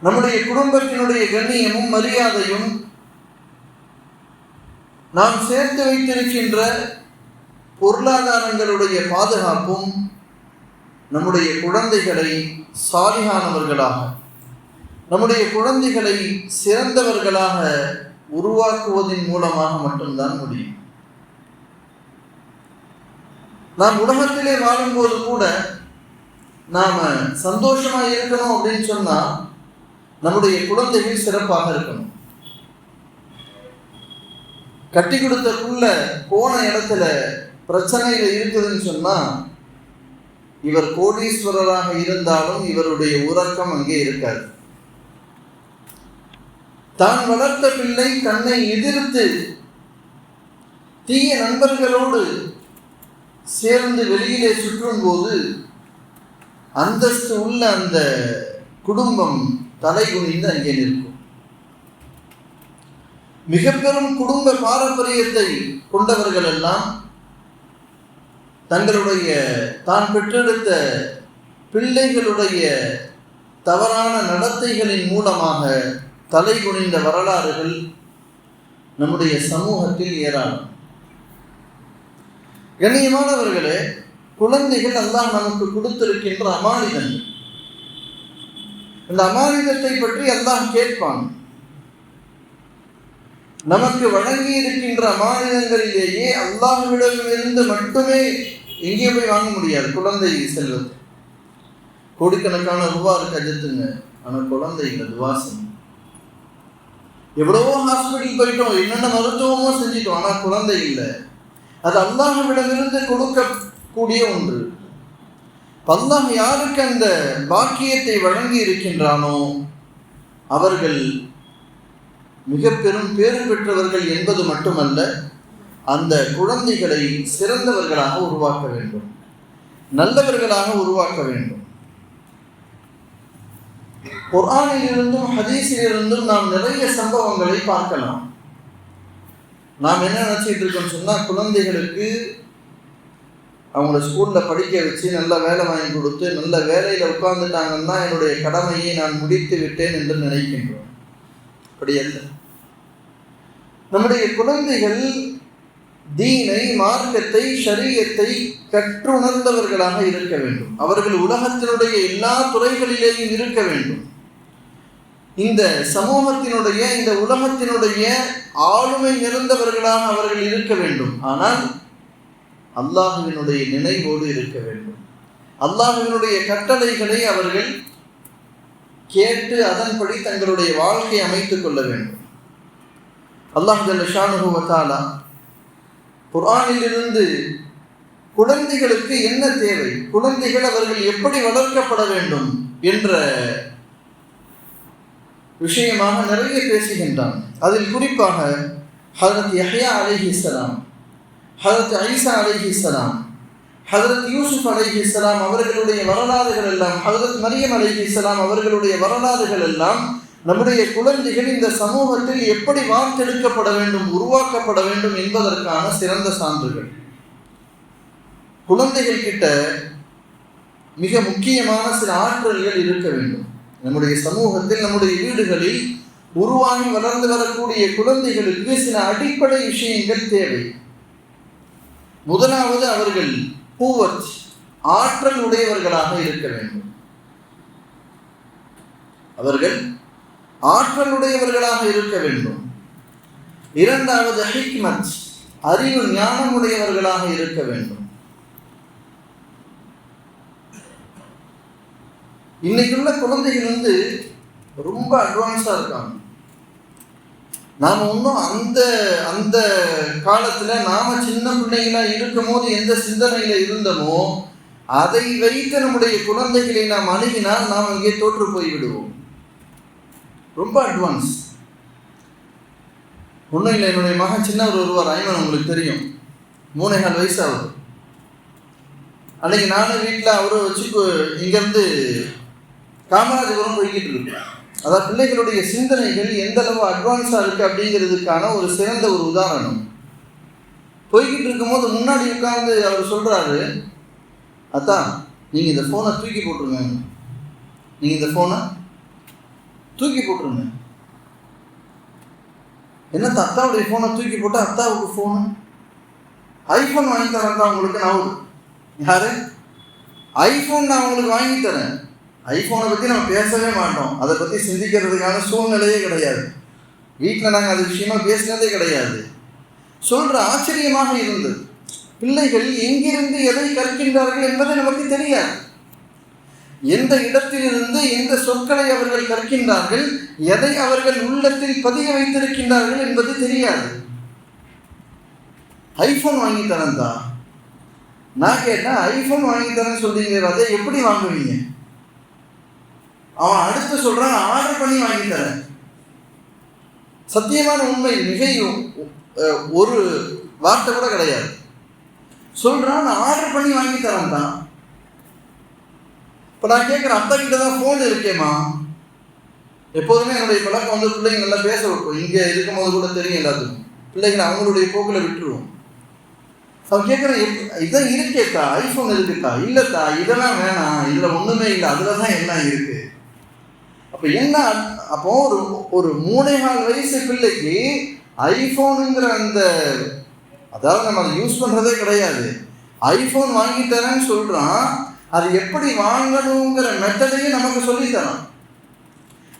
நம்முடைய குடும்பத்தினுடைய கண்ணியமும் மரியாதையும் நாம் சேர்த்து வைத்திருக்கின்ற பொருளாதாரங்களுடைய பாதுகாப்பும் நம்முடைய குழந்தைகளை சாலிகானவர்களாக நம்முடைய குழந்தைகளை சிறந்தவர்களாக உருவாக்குவதன் மூலமாக மட்டும்தான் முடியும். நாம் உலகத்திலே வாழும்போது கூட நாம சந்தோஷமா இருக்கணும் அப்படின்னு சொன்னா நம்முடைய குழந்தைகள் சிறப்பாக இருக்கணும். கட்டி கொடுத்தக்குள்ள போன இடத்துல பிரச்சனையில இருக்குதுன்னு சொன்னா இவர் கோடீஸ்வரராக இருந்தாலும் இவருடைய உறக்கம் அங்கே இருக்காது. தான் வளர்த்த பிள்ளை தன்னை எதிர்த்து தீய நண்பர்களோடு சேர்ந்து வெளியிலே சுற்றும் போது அந்தஸ்து உள்ள அந்த குடும்பம் தலை குனிந்து அங்கே நிற்கும். மிக பெரும் குடும்ப பாரம்பரியத்தை கொண்டவர்கள் எல்லாம் தங்களுடைய தான் பெற்றெடுத்த பிள்ளைகளுடைய தவறான நடத்தைகளின் மூலமாக தலை குனிந்த வரலாறுகள் நம்முடைய சமூகத்தில் ஏராளம். கண்ணியமானவர்களே குழந்தைகள் அல்லாஹ் நமக்கு கொடுத்திருக்கின்ற அமானிதன் இந்த அமானிதத்தை பற்றி எல்லாம் கேட்பான். நமக்கு வழங்கி இருக்கின்ற அமானிதங்களிலேயே அல்லாஹ்விடமிருந்து மட்டுமே எங்கேயும் போய் வாங்க முடியாது. குழந்தை செல்வது கோடிக்கணக்கான ரூபா இருக்கு அஜத்துங்க. ஆனா குழந்தை இல்லை துவாசம் எவ்வளவோ ஹாஸ்பிட்டல் போயிட்டோம். என்னென்ன மருத்துவமோ செஞ்சிட்டோம். ஆனா குழந்தை இல்லை. அது அல்லாஹ்விடமிருந்து கொடுக்கக்கூடிய ஒன்று. அல்லாஹ் யாருக்கு அந்த பாக்கியத்தை வழங்கி இருக்கின்றானோ அவர்கள் மிக பெரும் பேறு பெற்றவர்கள் என்பது மட்டுமல்ல அந்த குழந்தைகளை சிறந்தவர்களாக உருவாக்க வேண்டும். நல்லவர்களாக உருவாக்க வேண்டும். குர்ஆனிலிருந்தும் ஹதீஸிலிருந்தும் நாம் நிறைய சம்பவங்களை பார்க்கலாம். நாம் என்ன நினச்சிட்டு இருக்கோம்னு சொன்னால் குழந்தைகளுக்கு அவங்கள ஸ்கூலில் படிக்க வச்சு நல்ல வேலை வாங்கி கொடுத்து நல்ல வேலையில் உட்கார்ந்துட்டாங்கன்னா என்னுடைய கடமையை நான் முடித்து விட்டேன் என்று நினைக்கின்றோம். அப்படி அல்ல. நம்முடைய குழந்தைகள் தீனை மார்க்கத்தை சரீரத்தை கற்றுணர்ந்தவர்களாக இருக்க வேண்டும். அவர்கள் உலகத்தினுடைய எல்லா துறைகளிலேயும் இருக்க வேண்டும். இந்த சமூகத்தினுடைய இந்த உலகத்தினுடைய ஆளுமை நிறந்தவர்களாக அவர்கள் இருக்க வேண்டும். ஆனால் அல்லாஹுவினுடைய நினைவோடு இருக்க வேண்டும். அல்லாஹுவினுடைய கட்டளைகளை அவர்கள் கேட்டு அதன்படி தங்களுடைய வாழ்க்கையை அமைத்துக் கொள்ள வேண்டும். அல்லாஹ் ஷானுகுவத்தாலா குரானிலிருந்து குழந்தைகளுக்கு என்ன தேவை? குழந்தைகள் அவர்கள் எப்படி வளர்க்கப்பட வேண்டும் என்ற விஷயமாக நிறைய பேசுகின்றான். அதில் குறிப்பாக ஹரத் யஹ்யா அலிஹிஸ்லாம் ஹதரத் ஐசா அலைஹிஸ்ஸலாம் ஹதரத் யூசுப் அலைஹிஸ்ஸலாம் அவர்களுடைய வரலாறுகள் எல்லாம் ஹதரத் மரியம் அலைஹிஸ்ஸலாம் அவர்களுடைய வரலாறுகள் எல்லாம் நம்முடைய குழந்தைகள் இந்த சமூகத்தில் எப்படி வார்த்தெடுக்கப்பட வேண்டும் உருவாக்கப்பட வேண்டும் என்பதற்கான சிறந்த சான்றுகள். குழந்தைகள் கிட்ட மிக முக்கியமான சில ஆற்றல்கள் இருக்க வேண்டும். நம்முடைய சமூகத்தில் நம்முடைய வீடுகளில் உருவாகி வளர்ந்து வரக்கூடிய குழந்தைகளுக்கு சில அடிப்படை விஷயங்கள் தேவை. முதலாவது அவர்கள் பூவத் ஆற்றல் உடையவர்களாக இருக்க வேண்டும். அவர்கள் ஆற்றல் உடையவர்களாக இருக்க வேண்டும். இரண்டாவது ஹிக்மத் அறிவு ஞானம் உடையவர்களாக இருக்க வேண்டும். இன்னைக்குள்ள குழந்தைகள் வந்து ரொம்ப அட்வான்ஸாக இருக்காங்க. நாம் இன்னும் அந்த அந்த காலத்தில் நாம் சின்ன பிள்ளைகளாக இருக்கும் போது எந்த சிந்தனையில் இருந்தோமோ அதை வைத்து நம்முடைய குழந்தைகளை நாம் அணுகினால் நாம் இங்கே தோற்று போய் விடுவோம் ரொம்ப அட்வான்ஸ் ஒன்றும் இல்லை என்னுடைய மகன் சின்னவர் ஒருவர் ஐமன் உங்களுக்கு தெரியும். மூணேகால் வயசு அவர் அன்னைக்கு நானும் வீட்டில் அவரை வச்சு இங்கேருந்து காமராஜபுரம் போய்கிட்டு இருக்கேன் அதாவது பிள்ளைகளுடைய சிந்தனைகள் எந்த அளவு அட்வான்ஸாக இருக்குது அப்படிங்கிறதுக்கான ஒரு சிறந்த ஒரு உதாரணம். போய்கிட்டு இருக்கும்போது முன்னாடி உட்காந்து அவர் சொல்கிறாரு அதான் நீங்கள் இந்த ஃபோனை தூக்கி போட்டுருங்க. நீங்கள் இந்த ஃபோனை தூக்கி போட்டுருங்க. என்ன அத்தாவுடைய ஃபோனை தூக்கி போட்டு அத்தாவுக்கு ஃபோனு ஐஃபோன் வாங்கி தரேன் தான் உங்களுக்கு நான் யாரு? ஐஃபோன் நான் உங்களுக்கு வாங்கி தரேன். ஐஃபோனை பற்றி நம்ம பேசவே மாட்டோம். அதை பற்றி சிந்திக்கிறதுக்கான சூழ்நிலையே கிடையாது. வீட்டில் நாங்கள் அது விஷயமா பேசினதே கிடையாது. சொல்கிற ஆச்சரியமாக இருந்தது. பிள்ளைகள் எங்கிருந்து எதை கற்கின்றார்கள் என்பது நமக்கு தெரியாது. எந்த இடத்திலிருந்து எந்த சொற்களை அவர்கள் கற்கின்றார்கள் எதை அவர்கள் உள்ளத்தில் பதிய வைத்திருக்கின்றார்கள் என்பது தெரியாது. ஐஃபோன் வாங்கி தான் நான் கேட்டேன் ஐஃபோன் வாங்கி தரேன்னு சொல்றீங்க அதை எப்படி வாங்குவீங்க? அவன் அடுத்து சொல்றான் ஆர்டர் பண்ணி வாங்கி தரேன். சத்தியமான உண்மை மிக ஒரு வார்த்தை கூட கிடையாது. சொல்றான் நான் ஆர்டர் பண்ணி வாங்கி தரேன் தான். இப்போ நான் கேட்குறேன் அப்பா கிட்ட தான் ஃபோன் இருக்கேம்மா. எப்போதுமே என்னுடைய பழக்கம் வந்து பிள்ளைங்க நல்லா பேச வைப்போம் இங்கே இருக்கும்போது கூட தெரியும் எல்லாத்துக்கும். பிள்ளைங்களை அவங்களுடைய போக்கில் விட்டுருவோம். அவன் கேட்குறேன் இதான் இருக்கேக்கா ஐஃபோன் இருக்குக்கா இல்லைக்கா இதெல்லாம் வேணாம் இதில் ஒன்றுமே இல்லை அதில் தான் எல்லாம் இருக்குது அப்போ என்ன அப்போ ஒரு ஒரு மூணே வயசு பிள்ளைக்கு ஐஃபோனுங்கிற அந்த அதாவது நம்ம அதை யூஸ் பண்ணுறதே கிடையாது. ஐஃபோன் வாங்கி தரேன்னு சொல்கிறான் அது எப்படி வாங்கணுங்கிற மெத்தடையும் நமக்கு சொல்லித்தரான்.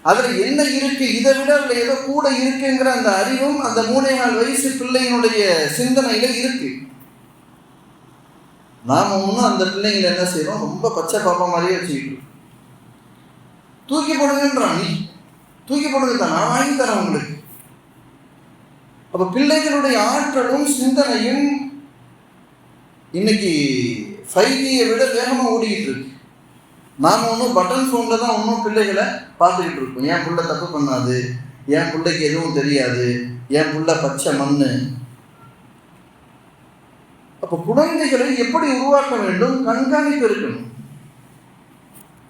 அதில் என்ன இருக்கு இதை விட அதில் ஏதோ கூட இருக்குங்கிற அந்த அறிவும் அந்த மூணே நாலு வயசு பிள்ளையினுடைய சிந்தனையில் இருக்கு. நாம ஒன்றும் அந்த பிள்ளைங்களை என்ன செய்கிறோம் ரொம்ப பச்சை பாப்பா மாதிரியே வச்சுக்கிட்டு தூக்கி போடுங்கன்றான் நீ. தூக்கி போடுங்க தான் நான் வாங்கி தரேன் உங்களுக்கு. அப்ப பிள்ளைகளுடைய ஆற்றலும் சிந்தனையும் இன்னைக்கு ஃபைவ் ஜியை விட வேகமாக ஓடிக்கிட்டு இருக்கு. நாம் ஒன்றும் பட்டன் ஃபோனில் தான் ஒன்றும் பிள்ளைகளை பார்த்துக்கிட்டு இருக்கோம். என் பிள்ளை தப்பு பண்ணாது. என் பிள்ளைக்கு எதுவும் தெரியாது. என் புள்ள பச்சை மண் அப்போ குழந்தைகளை எப்படி உருவாக்க வேண்டும்? கண்காணிப்பு இருக்கணும்.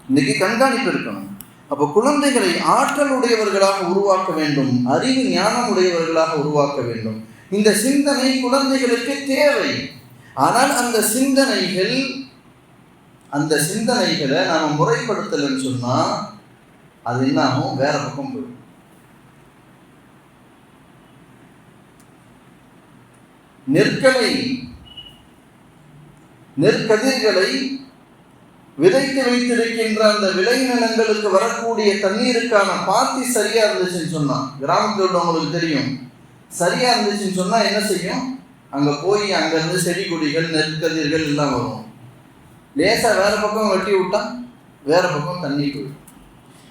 இன்னைக்கு கண்காணிப்பு இருக்கணும். அப்போ குழந்தைகளை ஆற்றல் உடையவர்களாக உருவாக்க வேண்டும் அறிவு ஞானம் உடையவர்களாக உருவாக்க வேண்டும். இந்த சிந்தனை குழந்தைகளுக்கு தேவை. ஆனால் அந்த சிந்தனைகள் அந்த சிந்தனைகளை நாம் முறைப்படுத்தலைன்னு சொன்னால் அது என்னாகும் வேற பக்கம் போயிடும். நெற்களை நெற்கதிர்களை விதைத்து வைத்திருக்கின்ற அந்த விளைநிலங்களுக்கு வரக்கூடிய தண்ணீருக்கான பாத்தி சரியா இருந்துச்சுன்னு சொன்னா கிராமத்தில் உள்ளவங்களுக்கு தெரியும். சரியா இருந்துச்சுன்னு சொன்னா என்ன செய்யும்? அங்க போய் அங்க இருந்து செடி கொடிகள் நெற்கதிர்கள் எல்லாம் வரும். லேசா வேற பக்கம் வெட்டி விட்டா வேற பக்கம் தண்ணி போயிடும்.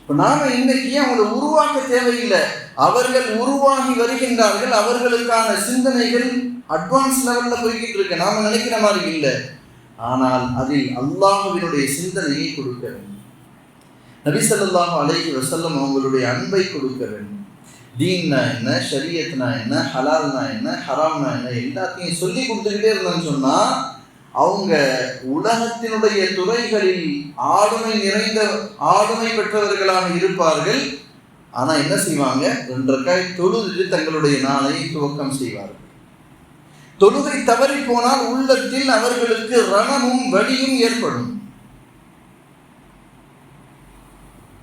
இப்போ நாம இன்னைக்கு அவங்களை உருவாக்க தேவையில்லை? அவர்கள் உருவாகி வருகின்றார்கள். அவர்களுக்கான சிந்தனைகள் அட்வான்ஸ் லெவல்ல போய்கிட்டு இருக்கு. நாம நினைக்கிற மாதிரி இல்லை. ஆனால் அதில் அல்லாஹுவினுடைய சிந்தனையை கொடுக்க வேண்டும். நபிசல்லாஹு அலைஹி வசல்லம் அவங்களுடைய அன்பை கொடுக்க வேண்டும். தீன்னா என்ன ஷரியத்னா என்ன ஹலால்னா என்ன ஹராம்னா என்ன எல்லாத்தையும் சொல்லி கொடுத்துக்கிட்டே இருந்தோம்னு சொன்னா அவங்க உலகத்தினுடைய துறைகளில் ஆளுமை நிறைந்த ஆளுமை பெற்றவர்களாக இருப்பார்கள். ஆனா என்ன செய்வாங்க? ரெண்டரைக்காய் தொழுது தங்களுடைய நாளை துவக்கம் செய்வார்கள். தொழுகை தவறி போனால் உள்ளத்தில் அவர்களுக்கு ரணமும் வலியும் ஏற்படும்.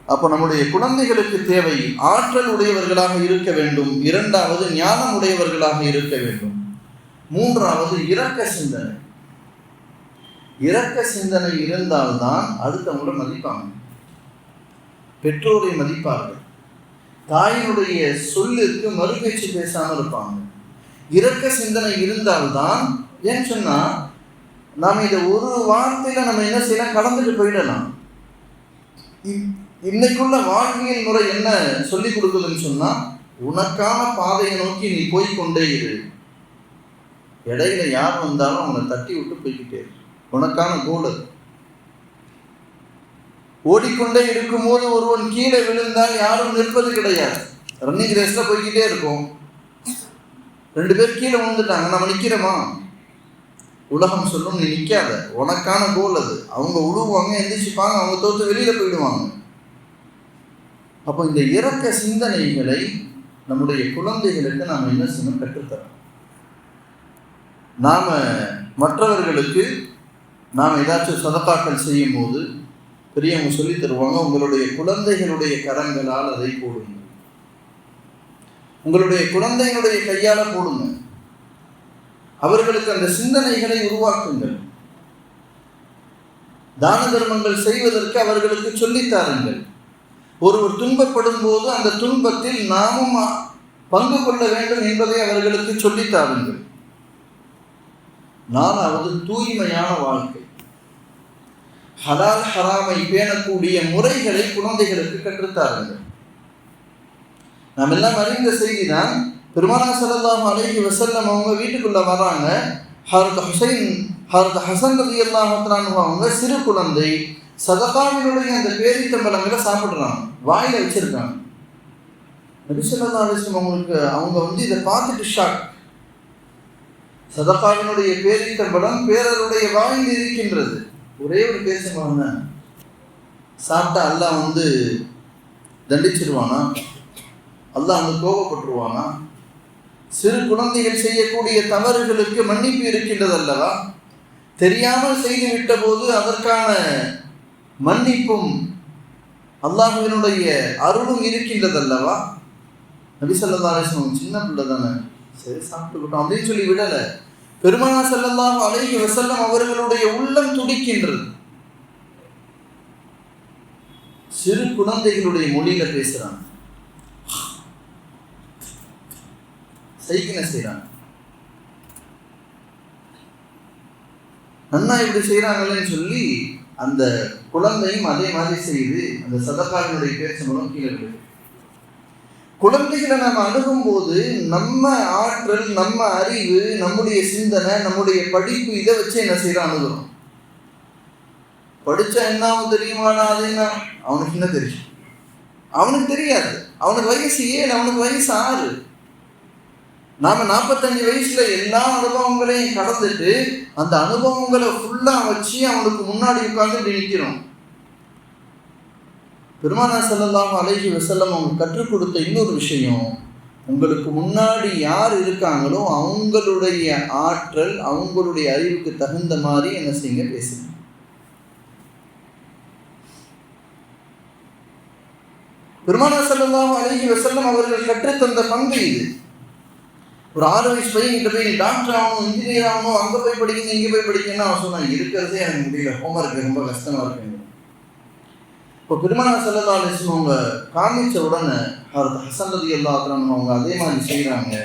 அப்போ நம்முடைய குழந்தைகளுக்கு தேவை ஆற்றல் உடையவர்களாக இருக்க வேண்டும். இரண்டாவது ஞானம் உடையவர்களாக இருக்க வேண்டும். மூன்றாவது இரக்க சிந்தனை. இரக்க சிந்தனை இருந்தால்தான் அடுத்தவங்கள மதிப்பாங்க. பெற்றோரை மதிப்பார்கள். தாயினுடைய சொல்லிற்கு மறுபேச்சு பேசாமல் இருப்பாங்க. இரக்க சிந்தனை இருந்தால்தான் ஏன்னு சொன்னால் நாம் இதை ஒரு வார்த்தையில் நம்ம என்ன செய்யலாம்? கடந்துட்டு போயிடலாம். இ- இன்னைக்குள்ள வாழ்வியல் முறை என்ன சொல்லி கொடுக்குதுன்னு சொன்னால் உனக்கான பாதையை நோக்கி நீ போய் கொண்டே இரு. இடையில யார் வந்தாலும் அவனை தட்டி விட்டு போய்கிட்டே இரு. உனக்கான கோல் அது. ஓடிக்கொண்டே இருக்கும்போது ஒருவன் கீழே விழுந்தால் யாரும் நிற்பது கிடையாது. ரன்னிங் ரேஸில் போய்கிட்டே இருக்கும். ரெண்டு பேர் கீழே விழுந்துட்டாங்க. நம்ம நிற்கிறோமா உலகம் சொல்லும் நீ நிற்காத உனக்கான கோல் அது. அவங்க உழுவாங்க எந்திரிச்சுப்பாங்க அவங்க தோற்று வெளியில் போயிடுவாங்க. அப்போ இந்த இறக்க சிந்தனைகளை நம்முடைய குழந்தைகளுக்கு நாம் என்ன செய்யணும்? கற்றுத்தரோம் நாம மற்றவர்களுக்கு நாம் ஏதாச்சும் சதக்காக்கள் செய்யும் போது பெரியவங்க சொல்லி தருவாங்க உங்களுடைய குழந்தைகளுடைய கரங்களால் அதை போடுங்க உங்களுடைய குழந்தைகளுடைய கையால் போடுங்க. அவர்களுக்கு அந்த சிந்தனைகளை உருவாக்குங்கள். தான தர்மங்கள் செய்வதற்கு அவர்களுக்கு சொல்லித்தாருங்கள் ஒருவர் துன்பப்படும் போது அந்த துன்பத்தில் நாமும் பங்கு கொள்ள வேண்டும் என்பதை அவர்களுக்கு சொல்லித்தாருங்கள் நாலாவது தூய்மையான வாழ்க்கை. ஹலால் ஹராமை பேணக்கூடிய முறைகளை குழந்தைகளுக்கு கற்றுத்தாருங்கள் நாம் எல்லாம் அறிந்த செய்தி தான் பெருமானா சல்லாஹ் அலைஹி வசல்லம் அவங்க வீட்டுக்குள்ளே வராங்க ஹரத் ஹுசைன் ஹரத் ஹசன் ரதி அல்லாஹத்ரான் அவங்க சிறு குழந்தை சதகாவினுடைய அந்த பேரித்தம்பளங்களை சாப்பிட்றாங்க. வாயில் வச்சிருக்காங்க. நபிசல்லா அலிஸ்லம் அவங்களுக்கு அவங்க வந்து இதை பார்த்துட்டு ஷாக் சதகாவினுடைய பேரித்தம்பளம் பேரருடைய வாயில் இருக்கின்றது. ஒரே ஒரு பேசுவாங்க சாப்பிட்டா அல்லாஹ் வந்து தண்டிச்சிருவானா? அல்லாஹ் அங்கே கோபப்பட்டுருவானா? சிறு குழந்தைகள் செய்யக்கூடிய தவறுகளுக்கு மன்னிப்பு இருக்கின்றது அல்லவா தெரியாமல் செய்து விட்ட போது அதற்கான மன்னிப்பும் அல்லாஹுவினுடைய அருளும் இருக்கின்றது அல்லவா நபிசல்லா அலிஸ்லாம் சின்ன பிள்ளை தானே. சரி சாப்பிட்டுக்கிட்டோம். அப்படின்னு சொல்லி விடலை. பெருமானா செல்லல்லாம் அலைஹி வசல்லம் அவர்களுடைய உள்ளம் துடிக்கின்றது. சிறு குழந்தைகளுடைய மொழியில பேசுறாங்க. சைக்கின செய்கிறாங்க நன்னா இப்படி செய்யறாங்களேன்னு சொல்லி அந்த குழந்தையும் அதே மாதிரி செய்து அந்த சதக்காரனுடைய பேச்சு மூலம் கீழே விடுது குழந்தைகளை நம்ம அணுகும் போது நம்ம ஆற்றல் நம்ம அறிவு நம்முடைய சிந்தனை நம்முடைய படிப்பு இதை வச்சு என்ன செய்யறோம் அணுகிறோம் படிச்சா என்ன தெரியுமானா அதுன்னா அவனுக்கு என்ன தெரியும்? அவனுக்கு தெரியாது. அவனுக்கு வயசு ஏழு அவனுக்கு வயசு ஆறு. நாம நாற்பத்தஞ்சு வயசுல எல்லா அனுபவங்களையும் கடந்துட்டு அந்த அனுபவங்களை ஃபுல்லா வச்சு அவனுக்கு முன்னாடி உட்காந்து இப்படி நிற்கிறோம் பெருமானா செல்லலாம் அழகி வசல்லம் அவங்க கற்றுக் கொடுத்த இன்னொரு விஷயம் உங்களுக்கு முன்னாடி யார் இருக்காங்களோ அவங்களுடைய ஆற்றல் அவங்களுடைய அறிவுக்கு தகுந்த மாதிரி என்ன செய்யுங்க பேசுங்க. பெருமானா செல்லலாம் அழகி வசல்லம் அவர்கள் கற்றுத்தந்த பங்கு இது. ஒரு ஆறு வயசு பையன் கிட்ட போய் டாக்டர் ஆகணும் இன்ஜினியர் ஆகணும் அங்கே போய் படிக்கணும் இங்கே போய் படிக்கணும்னு அவன் சொன்னான் இருக்கிறதே எனக்கு முடியல. ஹோம்ஒர்க் ரொம்ப கஷ்டமாக இருக்குங்க இப்போ பெருமனா செல்லல்லா அலிஸ்லம் அவங்க காமிச்ச உடனே அவர் ஹசன் ரதி அல்லா அவங்க அதே மாதிரி செய்கிறாங்க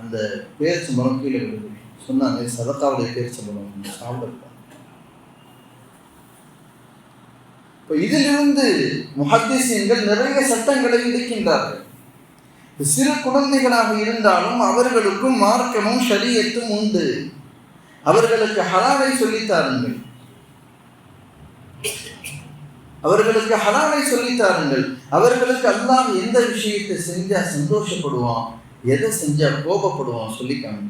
அந்த பேர் சம்பளம் கீழே விழுது. சொன்னாங்க சதத்தாவுடைய பேர் சம்பளம் சாப்பிட இப்போ இதிலிருந்து முஹத்திசியங்கள் நிறைய சட்டங்களை விதிக்கின்றார்கள். சிறு குழந்தைகளாக இருந்தாலும் அவர்களுக்கும் மார்க்கமும் ஷரியத்தும் உண்டு. அவர்களுக்கு ஹலாலை சொல்லித்தாருங்கள் அவர்களுக்கு ஹலாலை சொல்லித்தாருங்கள் அவர்களுக்கு அல்லாஹ் எந்த விஷயத்தை செஞ்சா சந்தோஷப்படுவான் எதை செஞ்சா கோபப்படுவான் சொல்லிக்காங்க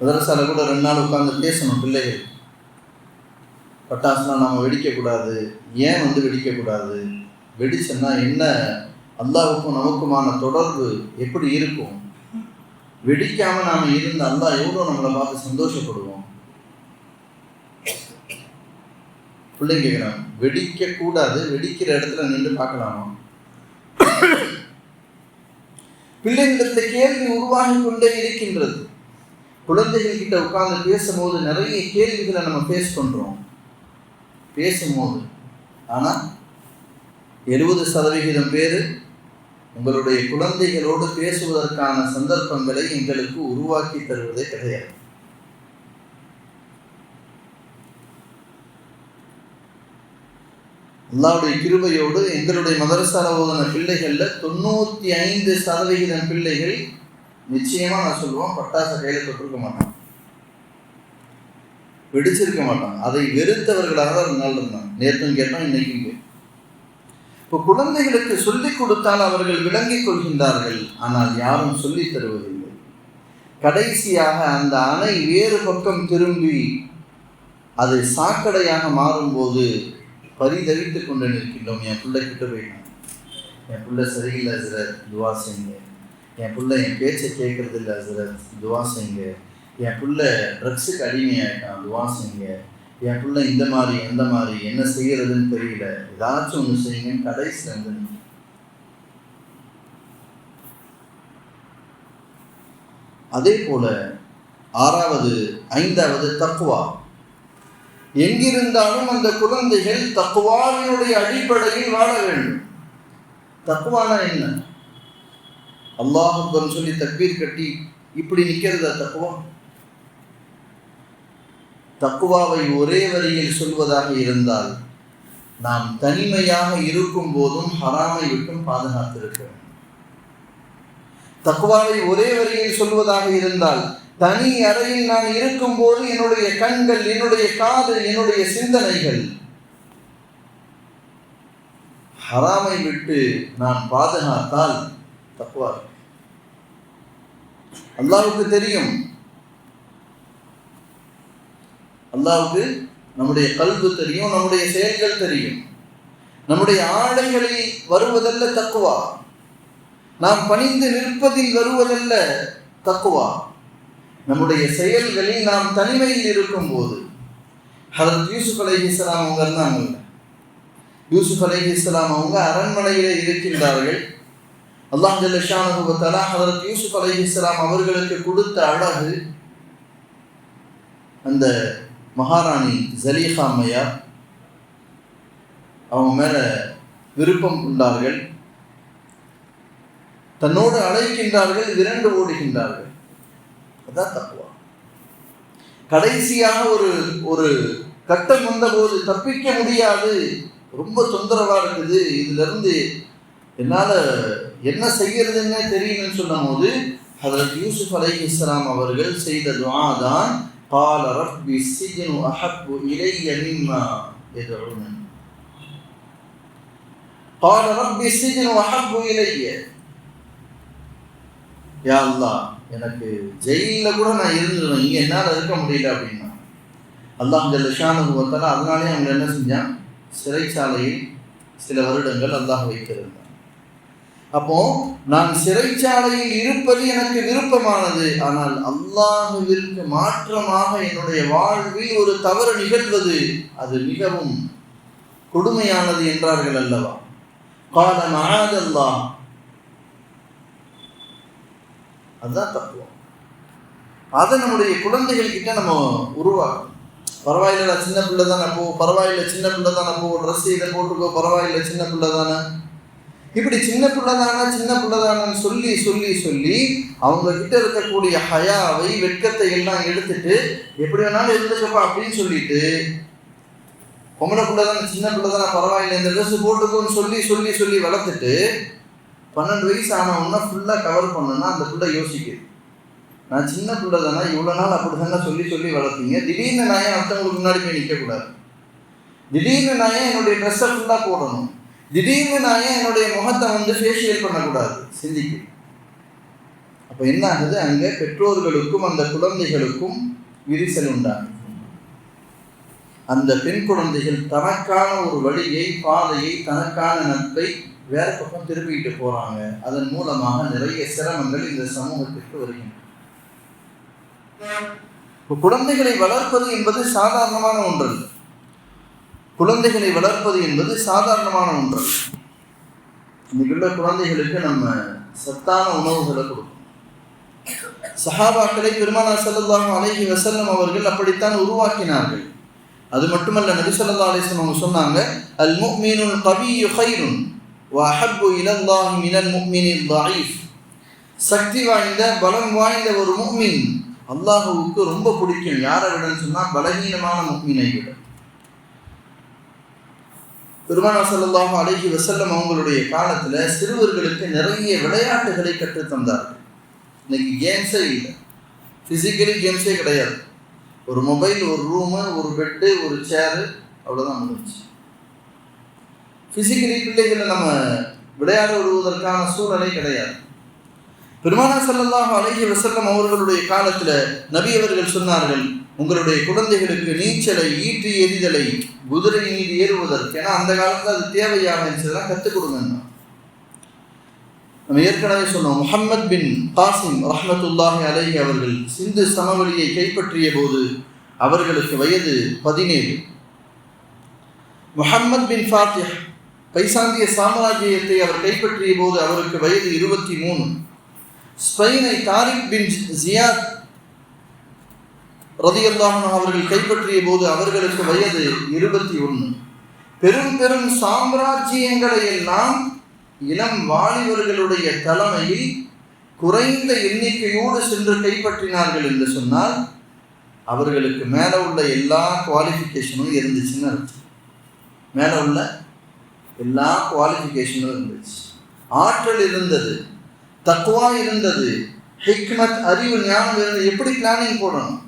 மதரசால கூட ரெண்டு நாள் உட்கார்ந்து பேசணும் பிள்ளைகள். பட்டாசுலாம் நம்ம வெடிக்கக்கூடாது. ஏன் வந்து வெடிக்கக்கூடாது? வெடிச்சோன்னா என்ன? அல்லாவுக்கும் நமக்குமான தொடர்பு எப்படி இருக்கும்? வெடிக்காம நாம இருந்த அல்லா எவ்வளோ நம்மளை பார்த்து சந்தோஷப்படுவோம்? பிள்ளைங்க கேட்குறாங்க வெடிக்க கூடாது வெடிக்கிற இடத்துல நின்று பார்க்கலாமா? பிள்ளைங்களிடத்துல கேள்வி உருவாகி கொண்டே இருக்கின்றது. குழந்தைகள் கிட்ட உட்கார்ந்து பேசும்போது நிறைய கேள்விகளை நம்ம ஃபேஸ் பண்றோம். பேசும்போது. ஆனால் எழுபது சதவிகிதம் பேர் உங்களுடைய குழந்தைகளோடு பேசுவதற்கான சந்தர்ப்பங்களை எங்களுக்கு உருவாக்கி தருவதே கிடையாது அல்லாவுடைய கிருபையோடு எங்களுடைய மதரசால ஓதன பிள்ளைகள்ல தொண்ணூத்தி ஐந்து சதவிகிதம் பிள்ளைகள் நிச்சயமா நான் சொல்லுவோம் பட்டாசை கையில் தொட்டிருக்க மாட்டான் வெடிச்சிருக்க மாட்டான் அதை வெறுத்தவர்களாக ஒரு நாள் இருந்தான் நேற்றும் கேட்டான் இன்னைக்கும் இப்போ குழந்தைகளுக்கு சொல்லிக் கொடுத்தால் அவர்கள் விளங்கிக் கொள்கின்றார்கள். ஆனால் யாரும் சொல்லித் தருவதில்லை. கடைசியாக அந்த அணை வேறு பக்கம் திரும்பி அது சாக்கடையாக மாறும்போது பரிதவித்து கொண்டு நிற்கின்றோம். என் பிள்ளை கிட்ட போயிட்டான் என் பிள்ளை சரியில்லை ஹசரத் துவா செய்யுங்க. என் பிள்ளை என் பேச்சை கேட்கறது இல்லை ஹசரத் துவா செய்யுங்க. என் பிள்ளை ட்ரக்ஸுக்கு அடிமையாயிட்டான் துவா செய்யுங்க. என் பிள்ளை இந்த மாதிரி எந்த மாதிரி என்ன செய்யறதுன்னு தெரியல. ஏதாச்சும் ஒன்று செய்யுங்க கடைசியில் வந்து அதே போல ஆறாவது ஐந்தாவது தக்குவா எங்கிருந்தாலும் அந்த குழந்தைகள் தக்குவாவினுடைய அடிப்படையில் வாழ வேண்டும். தக்குவானா என்ன? அல்லாஹ் சொல்லி தக்பீர் கட்டி இப்படி நிற்கிறதா தக்குவா தக்குவாவை ஒரே வரியில் சொல்வதாக இருந்தால் நாம் தனிமையாக இருக்கும் போதும் ஹராமை விட்டும் பாதுகாத்திருக்க தக்குவாவை ஒரே வரியில் சொல்வதாக இருந்தால் தனி அறையில் நான் இருக்கும்போது என்னுடைய கண்கள் என்னுடைய காது என்னுடைய சிந்தனைகள் ஹராமை விட்டு நான் பாதுகாத்தால் தக்குவா. அல்லாவுக்கு தெரியும் அல்லாவுக்கு நம்முடைய கல்வி தெரியும் நம்முடைய செயல்கள் தெரியும். நம்முடைய ஆடைகளில் வருவதல்ல தக்குவா? நாம் பணிந்து நிற்பதில் வருவதல்ல தக்குவா? நம்முடைய செயல்களில் நாம் தனிமையில் இருக்கும் போது ஹரத் யூசுப் அலைஹி இஸ்லாம் அவங்க இருந்தாங்க. யூசுப் அலைஹி இஸ்லாம் அவங்க அரண்மனையிலே இருக்கின்றார்கள். அல்லாஹ் ஜல்லஷானுபத்தலா ஹரத் யூசுப் அலைஹி இஸ்லாம் அவர்களுக்கு கொடுத்த அழகு அந்த மகாராணி ஜலீஹா அம்மையார் அவங்க மேல விருப்பம் கொண்டார்கள். தன்னோடு அழைக்கின்றார்கள் விரண்டு ஓடுகின்றார்கள். அதான் தப்புவா. கடைசியாக ஒரு ஒரு கட்டம் வந்தபோது தப்பிக்க முடியாது. ரொம்ப தொந்தரவா இருக்குது. இதுல இருந்து என்னால என்ன செய்யறதுன்னு தெரியும்னு சொன்னும் போது ஹதரத் யூசுப் அலை இஸ்லாம் அவர்கள் செய்த துவா தான் قال رب السجن أحب إلي مما يدعونني قال رب السجن أحب إلي யா அல்லாஹ் எனக்கு ஜெயிலில் கூட நான் இருந்துருவேன் இங்கே என்னால் இருக்க முடியல அப்படின்னா அல்லாஹ் ஜல்ஷானுவத்தால் அதனாலே அவங்க என்ன செஞ்சான் சிறைச்சாலையில் சில வருடங்கள் அல்லாஹ் வைத்திருந்தான் அப்போ நான் சிறைச்சாலையில் இருப்பது எனக்கு விருப்பமானது. ஆனால் அல்லாஹுவிற்கு மாற்றமாக என்னுடைய வாழ்வில் ஒரு தவறு நிகழ்வது அது மிகவும் கொடுமையானது என்றார்கள் அல்லவா? கால மகாதல்லா அதுதான் தத்துவம் அதை நம்முடைய குழந்தைகள் கிட்ட நம்ம உருவாக்கணும். பரவாயில்ல சின்ன பிள்ளை தானே போ பரவாயில்ல சின்ன பிள்ளை தானே போ ட்ரெஸ் இதை போட்டுக்கோ பரவாயில்ல சின்ன பிள்ளை தானே. இப்படி சின்ன பிள்ளைதானா சின்ன பிள்ளைதானு சொல்லி சொல்லி சொல்லி அவங்க கிட்ட இருக்கக்கூடிய ஹயாவை வெட்கத்தை எல்லாம் எடுத்துட்டு எப்படி வேணாலும் இருந்துக்கப்பா அப்படின்னு சொல்லிட்டு பொம்பளை பிள்ளை தானே சின்ன பிள்ளை தானே பரவாயில்ல இந்த ட்ரெஸ் போட்டுக்கோன்னு சொல்லி சொல்லி சொல்லி வளர்த்துட்டு பன்னெண்டு வயசு ஆனவுன்னா ஃபுல்லாக கவர் பண்ணணும்னா அந்த பிள்ளை யோசிக்குது. நான் சின்ன பிள்ளை தானே இவ்வளோ நாள் அப்படி தானே சொல்லி சொல்லி வளர்த்தீங்க. திடீர்னு நான் ஏன் அடுத்தவங்களுக்கு முன்னாடி போய் நிற்கக்கூடாது திடீர்னு நான் ஏன் என்னுடைய ட்ரெஸ்ஸை ஃபுல்லாக போடணும்? திடீர்னு நான் ஏன் என்னுடைய முகத்தை வந்து ஃபேஷியல் பண்ணக்கூடாது? சிந்திக்கு அப்போ என்ன ஆகுது அங்கே பெற்றோர்களுக்கும் அந்த குழந்தைகளுக்கும் விரிசல் உண்டாகும் அந்த பெண் குழந்தைகள் தனக்கான ஒரு வழியை பாதையை தனக்கான நட்பை வேற பக்கம் திருப்பிட்டு போறாங்க. அதன் மூலமாக நிறைய சிரமங்கள் இந்த சமூகத்திற்கு வருகின்றன. இப்போ குழந்தைகளை வளர்ப்பது என்பது சாதாரணமான ஒன்று குழந்தைகளை வளர்ப்பது என்பது சாதாரணமான ஒன்று. இன்னைக்குள்ள குழந்தைகளுக்கு நம்ம சத்தான உணவுகளை கொடுக்கணும் சஹாபாக்களை பெருமானார் சல்லாஹ் அலஹி வசல்லம் அவர்கள் அப்படித்தான் உருவாக்கினார்கள். அது மட்டுமல்ல நபி அலிஸ்லம் அவங்க சொன்னாங்க அல் முக்மீனுல் கவி யுஹைருன் வஹப்பு இலல்லாஹி மினல் முக்மீனில் தாயிஃப். சக்தி வாய்ந்த பலம் வாய்ந்த ஒரு முக்மின் அல்லாஹுவுக்கு ரொம்ப பிடிக்கும். யாரை விடன்னு சொன்னால் பலகீனமான முக்மினை விட. பெருமானா சொல்லலாக அழகி வசல்லம் அவங்களுடைய காலத்தில் சிறுவர்களுக்கு நிறைய விளையாட்டுகளை கற்றுத்தந்தார்கள் இன்னைக்கு கேம்ஸே இல்லை. ஃபிசிக்கலி கேம்ஸே கிடையாது. ஒரு மொபைல் ஒரு ரூமு ஒரு பெட்டு ஒரு சேரு அவ்வளோதான் முடிஞ்சு ஃபிசிக்கலி பிள்ளைகளை நம்ம விளையாட விடுவதற்கான சூழலே கிடையாது. பெருமானா சல்லாஹ் அலஹி வசல்லம் அவர்களுடைய காலத்துல நபி அவர்கள் சொன்னார்கள் உங்களுடைய குழந்தைகளுக்கு நீச்சலை ஈற்றி எறிதலை குதிரை மீது ஏறுவதற்கு. ஏன்னா அந்த காலத்தில் அது தேவையாக இருந்ததுலாம் கற்றுக் கொடுங்க நம்ம ஏற்கனவே சொன்னோம் முஹம்மத் பின் காசிம் ரஹமத்துல்லாஹி அலஹி அவர்கள் சிந்து சமவெளியை கைப்பற்றிய போது அவர்களுக்கு வயது பதினேழு. முஹம்மத் பின் ஃபாத்திஹ் பைசாந்திய சாம்ராஜ்யத்தை அவர் கைப்பற்றிய போது அவருக்கு வயது இருபத்தி மூணு. ஸ்பெயினை தாரிக் பின் ஜியாத் ரதியல்லாமன் அவர்கள் கைப்பற்றிய போது அவர்களுக்கு வயது இருபத்தி ஒன்று. பெரும் பெரும் சாம்ராஜ்யங்களை எல்லாம் இளம் வாலிபர்களுடைய தலைமையில் குறைந்த எண்ணிக்கையோடு சென்று கைப்பற்றினார்கள் என்று சொன்னால் அவர்களுக்கு மேலே உள்ள எல்லா குவாலிஃபிகேஷனும் இருந்துச்சுன்னு அர்த்தம். மேலே உள்ள எல்லா குவாலிஃபிகேஷனும் இருந்துச்சு. ஆற்றல் இருந்தது. தக்குவா இருந்தது. ஹிக்மத் அறிவு ஞானம் இருந்தது எப்படி பிளானிங் போடணும்?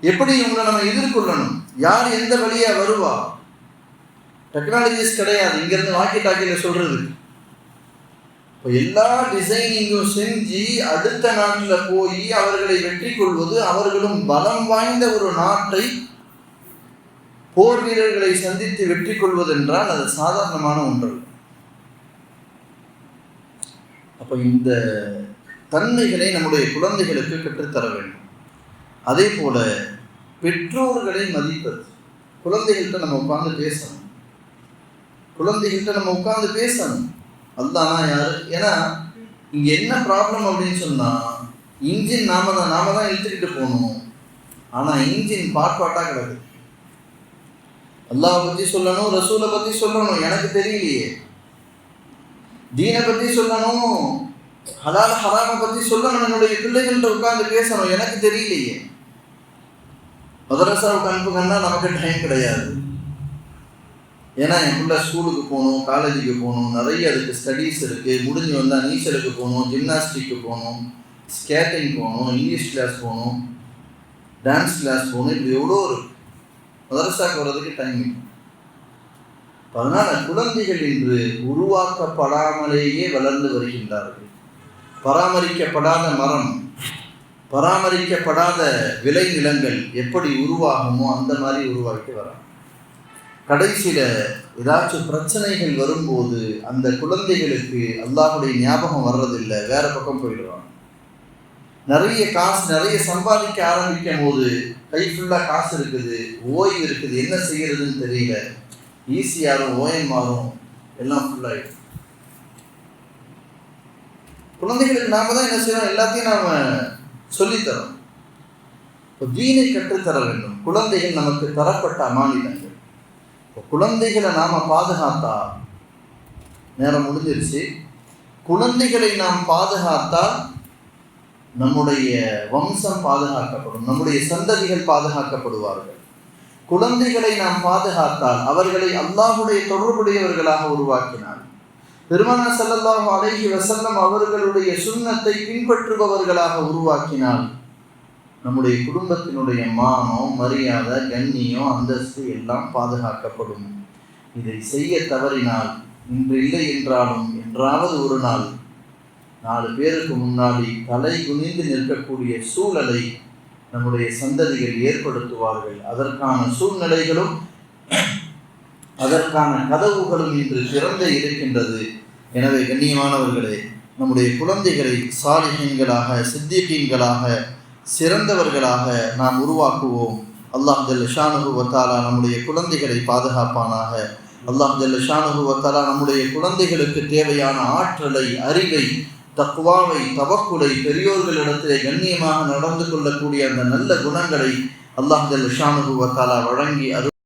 எப்படி இவங்களை நம்ம எதிர்கொள்ளணும்? யார் எந்த வழியா வருவா? டெக்னாலஜிஸ் கிடையாது. இங்கிருந்து வாக்கி டாக்கியில் சொல்றது. இப்போ எல்லா டிசைனிங்கும் செஞ்சு அடுத்த நாட்டில் போய் அவர்களை வெற்றி கொள்வது அவர்களும் பலம் வாய்ந்த ஒரு நாட்டை போர் வீரர்களை சந்தித்து வெற்றி கொள்வது என்றால் அது சாதாரணமான ஒன்று. அப்போ இந்த தன்மைகளை நம்முடைய குழந்தைகளுக்கு கற்றுத்தர வேண்டும். அதே போல் பெற்றோர்களை மதிப்பது. குழந்தைகள்கிட்ட நம்ம உட்காந்து பேசணும். குழந்தைகள்கிட்ட நம்ம உட்காந்து பேசணும். அதுதானா யார்? ஏன்னா இங்கே என்ன ப்ராப்ளம் அப்படின்னு சொன்னால் இன்ஜின் நாம தான் நாம தான் இழுத்துக்கிட்டு போகணும். ஆனால் இன்ஜின் பாட்பாட்டாக கிடக்குது பற்றி சொல்லணும் ரசூலை பற்றி சொல்லணும் எனக்கு தெரியலையே. தீனை பற்றி சொல்லணும் ஹலால் ஹராம பற்றி சொல்லணும் என்னுடைய பிள்ளைகள்கிட்ட உட்காந்து பேசணும் எனக்கு தெரியலையே. மதரசாவுக்கு அனுப்புங்கன்னா நமக்கு டைம் கிடையாது. ஏன்னா என் பிள்ளை ஸ்கூலுக்கு போகணும் காலேஜுக்கு போகணும் நிறைய அதுக்கு ஸ்டடீஸ் இருக்குது முடிஞ்சு வந்தால் நீச்சலுக்கு போகணும் ஜிம்னாஸ்டிக்கு போகணும் ஸ்கேட்டிங் போகணும் இங்கிலீஷ் கிளாஸ் போகணும் டான்ஸ் கிளாஸ் போகணும் இப்படி எவ்வளோ இருக்கு. மதரசாக்கு வர்றதுக்கு டைம் அதனால் குழந்தைகள் இன்று உருவாக்கப்படாமலேயே வளர்ந்து வருகின்றார்கள். பராமரிக்கப்படாத மரம் பராமரிக்கப்படாத விளை நிலங்கள் எப்படி உருவாகுமோ அந்த மாதிரி உருவாக்கி வராங்க. கடைசியில் ஏதாச்சும் பிரச்சனைகள் வரும்போது அந்த குழந்தைகளுக்கு அல்லாஹுடைய ஞாபகம் வர்றதில்லை வேற பக்கம் போயிடுவாங்க. நிறைய காசு நிறைய சம்பாதிக்க ஆரம்பிக்கும் போது கை ஃபுல்லாக காசு இருக்குது ஓய்வு இருக்குது என்ன செய்யறதுன்னு தெரியல. ஈஸியாரும் மாறும். எல்லாம் ஃபுல்லாகிடும் குழந்தைகளுக்கு நாம தான் என்ன செய்யணும் எல்லாத்தையும் நாம சொல்லித்தரோம். இப்போ தீனை கற்றுத்தர வேண்டும். குழந்தைகள் நமக்கு தரப்பட்ட அமானிதங்கள் இப்போ குழந்தைகளை நாம பாதுகாத்தா நேரம் முடிஞ்சிருச்சு. குழந்தைகளை நாம் பாதுகாத்தால் நம்முடைய வம்சம் பாதுகாக்கப்படும். நம்முடைய சந்ததிகள் பாதுகாக்கப்படுவார்கள். குழந்தைகளை நாம் பாதுகாத்தால் அவர்களை அல்லாஹுடைய தொடர்புடையவர்களாக உருவாக்கினார். திருமண செல்லல்லாம் அழகி வசல்லம் அவர்களுடைய சுண்ணத்தை பின்பற்றுபவர்களாக உருவாக்கினால் நம்முடைய குடும்பத்தினுடைய மானம் மரியாதை கண்ணியம் அந்தஸ்து எல்லாம் பாதுகாக்கப்படும். இதை செய்ய தவறினால் இன்று இல்லை என்றாலும் என்றாவது ஒரு நாள். நாலு பேருக்கு முன்னாடி தலை குனிந்து நிற்கக்கூடிய சூழலை நம்முடைய சந்ததிகள் ஏற்படுத்துவார்கள். அதற்கான சூழ்நிலைகளும் அதற்கான கதவுகளும் இன்று திறந்து இருக்கின்றது. எனவே கண்ணியமானவர்களே நம்முடைய குழந்தைகளை சாலிஹீன்களாக சித்திகீன்களாக சிறந்தவர்களாக நாம் உருவாக்குவோம். அல்லாஹ் ஜல்ல நம்முடைய குழந்தைகளை பாதுகாப்பானாக. அல்லாஹ் ஜல்ல நம்முடைய குழந்தைகளுக்கு தேவையான ஆற்றலை அறிவை தக்குவாவை தவக்குலை பெரியோர்களிடத்திலே கண்ணியமாக நடந்து கொள்ளக்கூடிய அந்த நல்ல குணங்களை அல்லாஹ் ஜல்ல வழங்கி அது